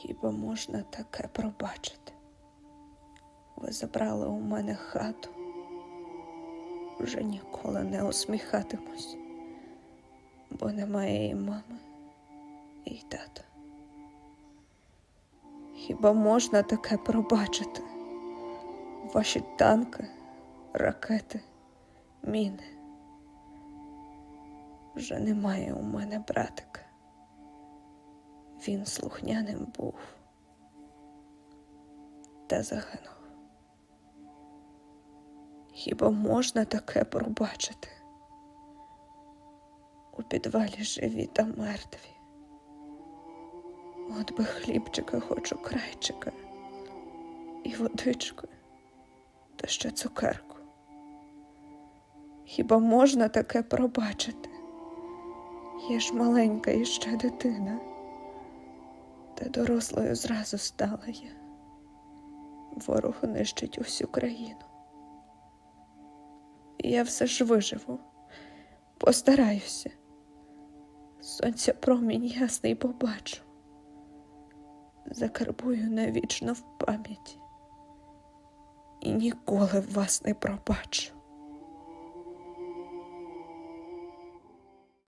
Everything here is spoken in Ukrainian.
Хіба можна таке пробачити? Ви забрали у мене хату. Вже ніколи не усміхатимусь, бо немає і мами, і тата. Хіба можна таке пробачити? Ваші танки, ракети, міни. Вже немає у мене братика. Він слухняним був та загинув. Хіба можна таке пробачити? У підвалі живі та мертві. От би хлібчика хочу крайчика, і водичку, та ще цукерку. Хіба можна таке пробачити? Я ж маленька і ще дитина, та дорослою зразу стала я. Ворог нищить усю країну. Я все ж виживу, постараюся. Сонця промінь ясний побачу. Закарбую навічно в пам'яті і ніколи вас не пробачу.